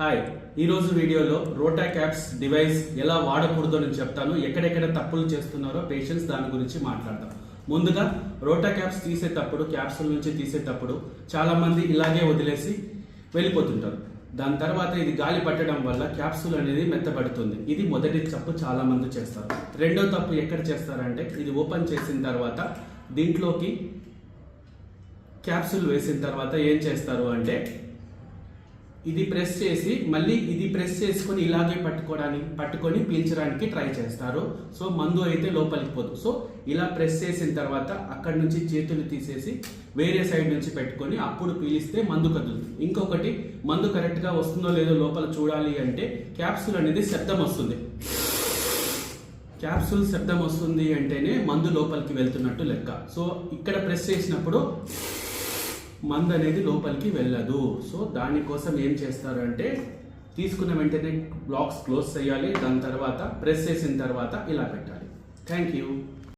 Hi. ఈరోజు వీడియోలో రోటా caps device ఎలా వాడకూడదో నేను చెప్తాను ఎక్కడెక్కడ తప్పులు చేస్తున్నారో పేషెంట్స్ దాని గురించి మాట్లాడతాం ముందుగా రోటా క్యాప్స్ తీసేటప్పుడు క్యాప్సుల్ నుంచి తీసేటప్పుడు చాలామంది ఇలాగే వదిలేసి వెళ్ళిపోతుంటారు. దాని తర్వాత ఇది గాలి పట్టడం వల్ల క్యాప్సూల్ అనేది మెత్తబడుతుంది. ఇది మొదటి తప్పు చాలామంది చేస్తారు. రెండో తప్పు ఎక్కడ చేస్తారంటే ఇది ఓపెన్ చేసిన తర్వాత దీంట్లోకి క్యాప్సూల్ వేసిన తర్వాత ఏం చేస్తారు అంటే ఇది ప్రెస్ చేసి మళ్ళీ ఇది ప్రెస్ చేసుకొని ఇలాగే పట్టుకోవడానికి పట్టుకొని పీల్చడానికి ట్రై చేస్తారు. సో మందు అయితే లోపలికి పోదు. సో ఇలా ప్రెస్ చేసిన తర్వాత అక్కడి నుంచి చేతులు తీసేసి వేరే సైడ్ నుంచి పెట్టుకొని అప్పుడు పీలిస్తే మందు కదులుతుంది. ఇంకొకటి మందు కరెక్ట్గా వస్తుందో లేదో లోపల చూడాలి అంటే క్యాప్సూల్ అనేది శబ్దం వస్తుంది. క్యాప్సూల్ శబ్దం వస్తుంది అంటేనే మందు లోపలికి వెళ్తున్నట్టు లెక్క. సో ఇక్కడ ప్రెస్ చేసినప్పుడు మందు అనేది లోపలికి వెళ్ళదు. సో దానికోసం ఏం చేస్తారు అంటే తీసుకున్న వెంటనే బ్లాక్స్ క్లోజ్ చేయాలి దాని తర్వాత ప్రెస్ చేసిన తర్వాత ఇలా పెట్టాలి. Thank you